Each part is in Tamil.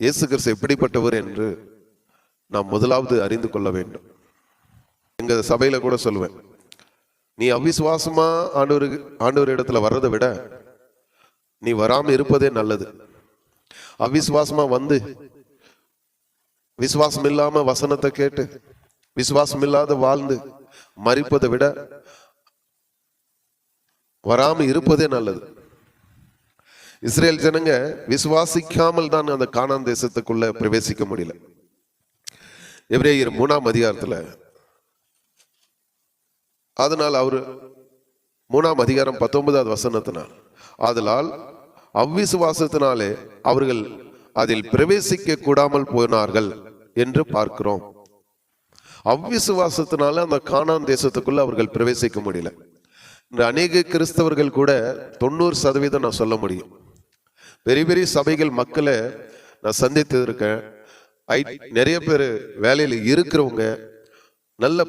இயேசு கிறிஸ்து எப்படிப்பட்டவர் என்று நாம் முதலாவது அறிந்து கொள்ள வேண்டும். எங்க சபையில கூட சொல்லுவேன். நீ அவிசுவாசமா ஆண்டவருக்கு ஆண்டவர் இடத்துல வர்றதை விட நீ வராம இருப்பதே நல்லது. அவிசுவாசமா வந்து விசுவாசம் இல்லாம வசனத்தை கேட்டு விசுவாசம் இல்லாத வாழ்ந்து மறிப்பதை விட வராம இருப்பதே நல்லது. இஸ்ரேல் ஜனங்க விசுவாசிக்காமல் தான் அந்த காணான் தேசத்துக்குள்ள பிரவேசிக்க முடியல. எப்ரேயர் மூணாம் அதிகாரத்துல அதனால் அவரு மூணாம் அதிகாரம் பத்தொன்பதாவது வசனத்தினால் ஆதலால் அவ்விசுவாசத்தினாலே அவர்கள் அதில் பிரவேசிக்க கூடாமல் போனார்கள் என்று பார்க்கிறோம். அவ்விசுவாசத்தினால அந்த காணான் தேசத்துக்குள்ள அவர்கள் பிரவேசிக்க முடியல. இந்த அநேக கிறிஸ்தவர்கள் கூட தொண்ணூறு சதவீதம் நான் சொல்ல முடியும். பெரிய பெரிய சபைகள் மக்களை நான் சந்தித்து இருக்கேன் ஐ நிறைய பேர் வேலையில் இருக்கிறவங்க நல்ல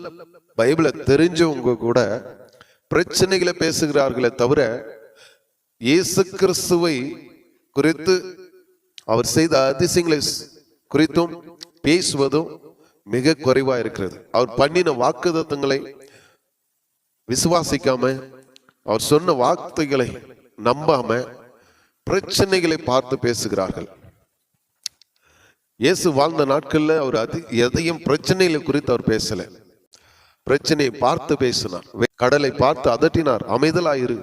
பைபிளை தெரிஞ்சவங்க கூட பிரச்சனைகளை பேசுகிறார்களே தவிர இயேசு கிறிஸ்துவை குறித்து அவர் செய்த அதிசயங்களை குறித்தும் பேசுவதும் மிக குறைவா இருக்கிறது. அவர் பண்ணின வாக்குதத்தங்களை விசுவாசிக்காம அவர் சொன்ன வார்த்தைகளை நம்பாம பிரச்சனைகளை பார்த்து பேசுகிறார்கள். இயேசு வாழ்ந்த நாட்கள்ல அவர் அது எதையும் பிரச்சனைகளை குறித்து அவர் பேசல. பிரச்சனையை பார்த்து பேசினார். கடலை பார்த்து அதட்டினார். அமைதலாயிரு.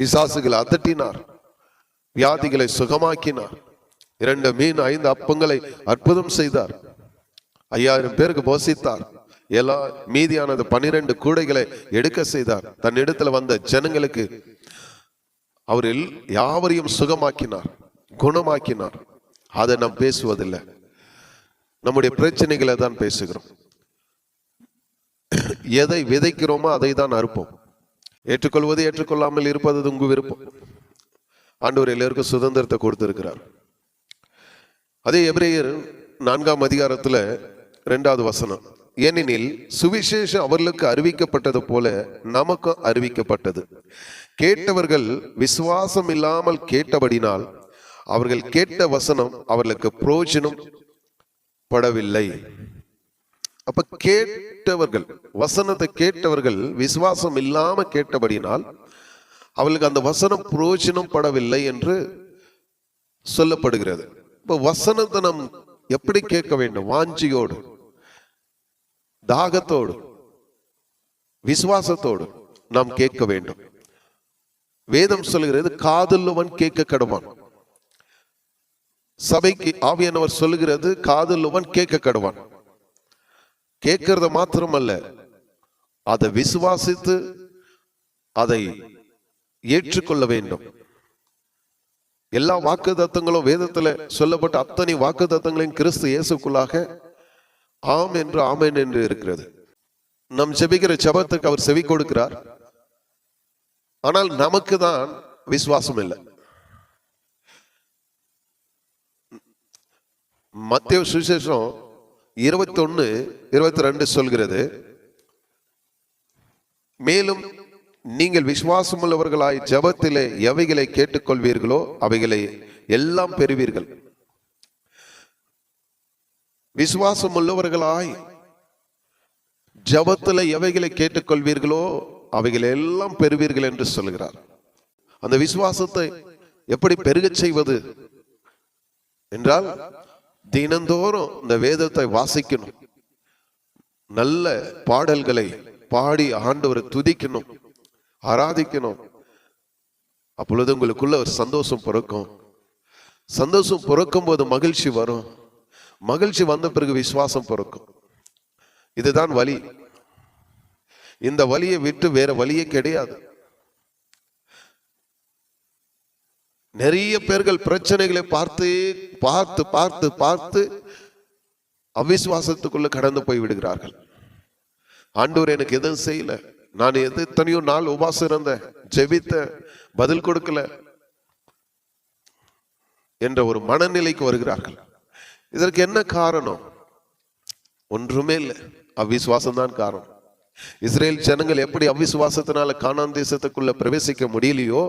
பிசாசுகளை அதட்டினார். வியாதிகளை சுகமாக்கினார். இரண்டு மீன் ஐந்து அப்பங்களை அற்புதம் செய்தார். ஐயாயிரம் பேருக்கு போசித்தார். எல்லா மீதியானது பனிரெண்டு கூடைகளை எடுக்க செய்தார். தன்னிடத்துல வந்த ஜனங்களுக்கு அவரில் யாவரையும் சுகமாக்கினார் குணமாக்கினார். அதை நாம் பேசுவதில்லை. நம்முடைய பிரச்சனைகளை தான் பேசுகிறோம். எதை விதைக்கிறோமோ அதை தான் அறுப்போம். ஏற்றுக்கொள்வது ஏற்றுக்கொள்ளாமல் இருப்பது அது உங்க விருப்பம். ஆண்டவர் எல்லோருக்கும் சுதந்திரத்தை கொடுத்திருக்கிறார். அதே எபிரேயர் நான்காம் அதிகாரத்தில் ரெண்டாவது வசனம். ஏனெனில் சுவிசேஷம் அவர்களுக்கு அறிவிக்கப்பட்டது போல நமக்கும் அறிவிக்கப்பட்டது. கேட்டவர்கள் விசுவாசம் இல்லாமல் கேட்டபடினால் அவர்கள் கேட்ட வசனம் அவர்களுக்கு புரோஜனம் படவில்லை அப்ப கேட்டவர்கள் வசனத்தை கேட்டவர்கள் விசுவாசம் இல்லாம கேட்டபடினால் அவர்களுக்கு அந்த வசனம் புரோஜனம் படவில்லை என்று சொல்லப்படுகிறது. இப்ப வசனத்தை நாம் எப்படி கேட்க வேண்டும்? வாஞ்சியோடு. தாகத்தோடு விசுவாசத்தோடு நாம் கேட்க வேண்டும். வேதம் சொல்லுகிறது காதலுவன் கேட்க கடுவான் சபைக்கு ஆவியானவர் சொல்லுகிறது காதலுவன் கேட்க கடவான் கேட்கறத மாத்திரமல்ல அதை விசுவாசித்து அதை ஏற்றுக்கொள்ள வேண்டும். எல்லா வாக்கு தத்தங்களும் வேதத்துல சொல்லப்பட்ட அத்தனை வாக்கு தத்தங்களையும் கிறிஸ்து இயேசுக்குள்ளாக ஆம் என்று ஆமேன் என்று இருக்கிறது. நம் செபிக்கிற செபத்துக்கு அவர் செவி கொடுக்கிறார். ஆனால் நமக்கு தான் விசுவாசம் இல்லை. மத்திய சுவிசேஷம் இருபத்தி ஒன்னு இருபத்தி ரெண்டு சொல்கிறது மேலும் நீங்கள் விசுவாசமுள்ளவர்களாய் ஜபத்திலே எவைகளை கேட்டுக்கொள்வீர்களோ அவைகளை எல்லாம் பெறுவீர்கள். விசுவாசம் உள்ளவர்களாய் ஜபத்துல எவைகளை கேட்டுக்கொள்வீர்களோ அவைகளை எல்லாம் பெறுவீர்கள் என்று சொல்கிறார். அந்த விசுவாசத்தை எப்படி பெருகச் செய்வது என்றால் தினந்தோறும் இந்த வேதத்தை வாசிக்கணும். நல்ல பாடல்களை பாடி ஆண்டவரை துதிக்கணும் ஆராதிக்கணும். அப்பொழுது உங்களுக்குள்ள ஒரு சந்தோஷம் பிறக்கும். சந்தோஷம் பிறக்கும் போது மகிழ்ச்சி வரும். மகிழ்ச்சி வந்த பிறகு விசுவாசம் பிறக்கும். இதுதான் வழி இந்த வழியை விட்டு வேற வழியே கிடையாது. நிறைய பேர்கள் பிரச்சனைகளை பார்த்து பார்த்து பார்த்து பார்த்து அவிசுவாசத்துக்குள்ள கடந்து போய் விடுகிறார்கள். ஆண்டவர் எனக்கு எதுவும் செய்யல. நான் எது எத்தனையோ நாள் உபாசம் இருந்தேன். ஜெபித்த பதில் கொடுக்கல. என்ற ஒரு மனநிலைக்கு வருகிறார்கள். இதற்கு என்ன காரணம்? ஒன்றுமே இல்லை. அவிசுவாசம் தான் காரணம். இஸ்ரேல் ஜனங்கள் எப்படி அவிசுவாசத்தினால காணான் தேசத்துக்குள்ள பிரவேசிக்க முடியலையோ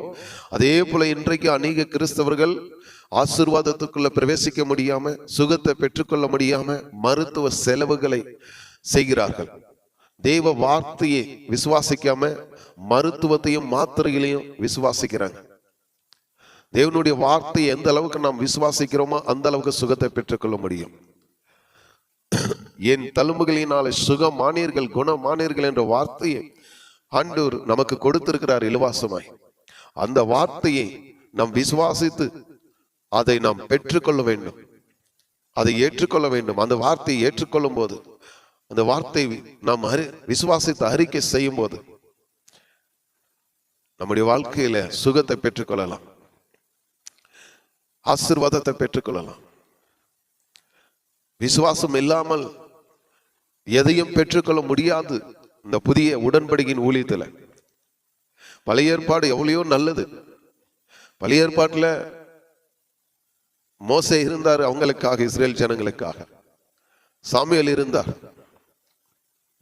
அதே போல இன்றைக்கு அநேக கிறிஸ்தவர்கள் ஆசிர்வாதத்துக்குள்ள பிரவேசிக்க முடியாம சுகத்தை பெற்றுக்கொள்ள முடியாம மருத்துவ செலவுகளை செய்கிறார்கள். தேவ வார்த்தையை விசுவாசிக்காம மருத்துவத்தையும் மாத்திரைகளையும் விசுவாசிக்கிறாங்க. தேவனுடைய வார்த்தையை எந்த அளவுக்கு நாம் விசுவாசிக்கிறோமோ அந்த அளவுக்கு சுகத்தை பெற்றுக்கொள்ள முடியும். என் தழும்புகளினாலே சுகமானீர்கள் குணமானீர்கள் என்ற வார்த்தையை ஆண்டவர் நமக்கு கொடுத்திருக்கிறார் இலவாசமாய். அந்த வார்த்தையை நாம் விசுவாசித்து அதை நாம் பெற்றுக்கொள்ள வேண்டும். அதை ஏற்றுக்கொள்ள வேண்டும். அந்த வார்த்தையை ஏற்றுக்கொள்ளும் போது அந்த வார்த்தை நாம் அறி விசுவாசித்து அறிக்கை செய்யும் போது நம்முடைய வாழ்க்கையில சுகத்தை பெற்றுக்கொள்ளலாம். ஆசிர்வாதத்தை பெற்றுக்கொள்ளலாம். விசுவாசம் இல்லாமல் எதையும் பெற்றுக்கொள்ள முடியாது. இந்த புதிய உடன்படிக்கையின் ஊழியத்தில். பழைய ஏற்பாடு எவ்வளையோ நல்லது. பழைய ஏற்பாட்டில் மோசை இருந்தார் அவங்களுக்காக இஸ்ரேல் ஜனங்களுக்காக. சாமியல் இருந்தார்.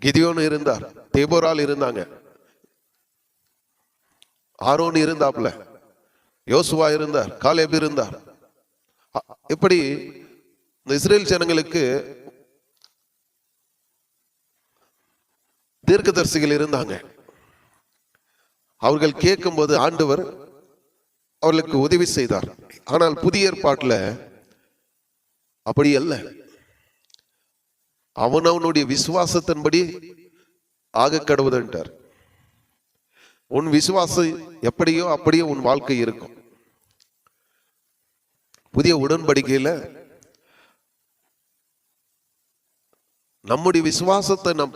கிதியோன் இருந்தார். தேபோரால் இருந்தாங்க. ஆரோன் இருந்தாப்ல யோசுவா இருந்தார். காலேப் இருந்தார். இப்படி இந்த இஸ்ரேல் ஜனங்களுக்கு தீர்க்கதரிசிகள் இருந்தாங்க. அவர்கள் கேட்கும்போது ஆண்டவர் அவர்களுக்கு உதவி செய்தார். ஆனால் புதிய ஏற்பாட்டுல அப்படி அல்ல. அவன் அவனுடைய விசுவாசத்தின்படி ஆக கடவுதன்ட்டார் உன் விசுவாசம் எப்படியோ அப்படியே உன் வாழ்க்கை இருக்கும். புதிய உடன்படிக்கையில் நம்முடைய விசுவாசத்தை நம்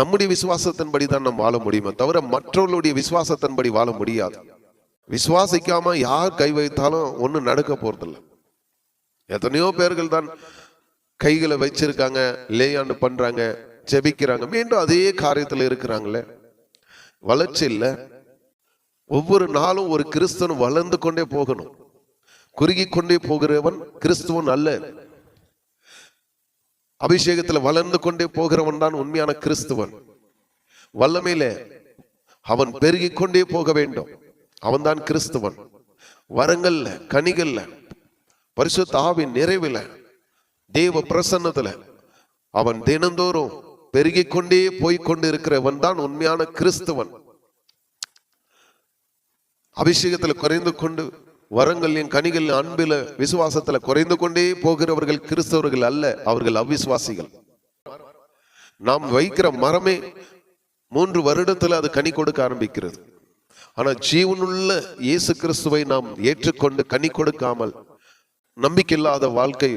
நம்முடைய விசுவாசத்தின்படி தான் நாம் வாழ முடியுமே தவிர மற்றவர்களுடைய விசுவாசத்தின்படி வாழ முடியாது. விசுவாசிக்காம யார் கை வைத்தாலும் ஒன்றும் நடக்க போறதில்ல. எத்தனையோ பேர்கள் தான் கைகளை வச்சிருக்காங்க லேயாண்டு பண்றாங்க ஜெபிக்கிறாங்க மீண்டும் அதே காரியத்தில் இருக்கிறாங்களே. வளர்ச்சி இல்லை. ஒவ்வொரு நாளும் ஒரு கிறிஸ்தன் வளர்ந்து கொண்டே போகணும். குறுகி கொண்டே போகிறவன் கிறிஸ்துவன் அல்ல. அபிஷேகத்தில் வளர்ந்து கொண்டே போகிறவன் தான் உண்மையான கிறிஸ்துவன். வல்லமையில அவன் பெருகி கொண்டே போக வேண்டும். அவன்தான் கிறிஸ்துவன். வரங்கள்ல கனிகள்ல பரிசு தாவின் நிறைவில் தேவ பிரசன்னத்துல அவன் தினந்தோறும் பெருகி கொண்டே போய்க்கொண்டு இருக்கிறவன் தான் உண்மையான கிறிஸ்துவன். அபிஷேகத்தில் குறைந்து கொண்டு வரங்களையும் கனிகள் அன்பில விசுவாசத்துல குறைந்து கொண்டே போகிறவர்கள் கிறிஸ்தவர்கள் அல்ல அவர்கள் அவிசுவாசிகள். நாம் வைக்கிற மரமே மூன்று வருடத்துல அது கனி கொடுக்க ஆரம்பிக்கிறது. ஆனா ஜீவனுள்ள இயேசு கிறிஸ்துவை நாம் ஏற்றுக்கொண்டு கனி கொடுக்காமல் நம்பிக்கையில்லாத வாழ்க்கை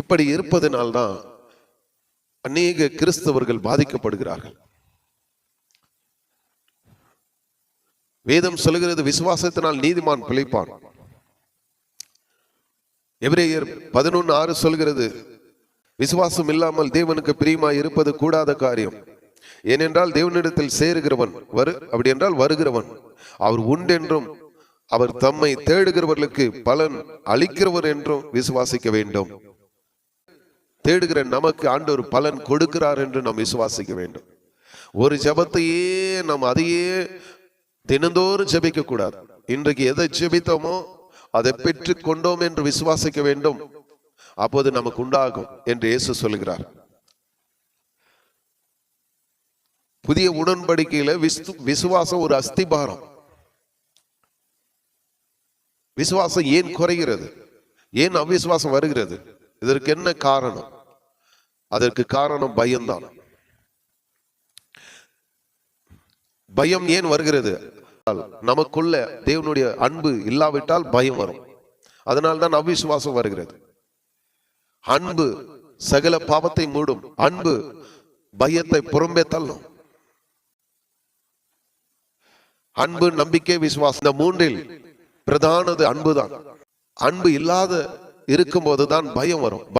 இப்படி இருப்பதனால்தான் அநேக கிறிஸ்தவர்கள் பாதிக்கப்படுகிறார்கள். வேதம் சொல்லுகிறது விசுவாசத்தினால் நீதிமான் பிழைப்பான். எபிரேயர் பதினொன்னு ஆறு சொல்கிறது விசுவாசம் இல்லாமல் தேவனுக்கு பிரியமா இருப்பது கூடாத காரியம். ஏனென்றால் தேவனிடத்தில் சேருகிறவன் வரு அப்படி என்றால் வருகிறவன். அவர் உண்டென்றும் அவர் தம்மை தேடுகிறவர்களுக்கு பலன் அளிக்கிறவர் என்றும் விசுவாசிக்க வேண்டும். தேடுகிற நமக்கு ஆண்டவர் பலன் கொடுக்கிறார் என்று நாம் விசுவாசிக்க வேண்டும். ஒரு ஜெபத்தையே நாம் அதையே தினந்தோறும் ஜெபிக்க கூடாது இன்றைக்கு எதை ஜெபித்தோமோ அதை பெற்று கொண்டோம் என்று விசுவாசிக்க வேண்டும். அப்போது நமக்கு உண்டாகும் என்று இயேசு சொல்கிறார் புதிய உடன்படிக்கையில விசு- விசுவாசம் ஒரு அஸ்திபாரம். விசுவாசம் ஏன் குறைகிறது? ஏன் அவிசுவாசம் வருகிறது? இதற்கு என்ன காரணம்? அதற்கு காரணம் பயம்தான். பயம் ஏன் வருகிறது? நமக்குள்ள தேவனுடைய அன்பு இல்லாவிட்டால் பயம் வரும். அதனால் தான் அவிசுவாசம் வருகிறது. அன்பு சகல பாவத்தை மூடும். அன்பு பயத்தை புறம்பே தள்ளும். அன்பு நம்பிக்கை விசுவாசம். இந்த மூன்றில் பிரதானது அன்புதான். அன்பு இல்லாத இருக்கும்போது தான் பயம் வரும்.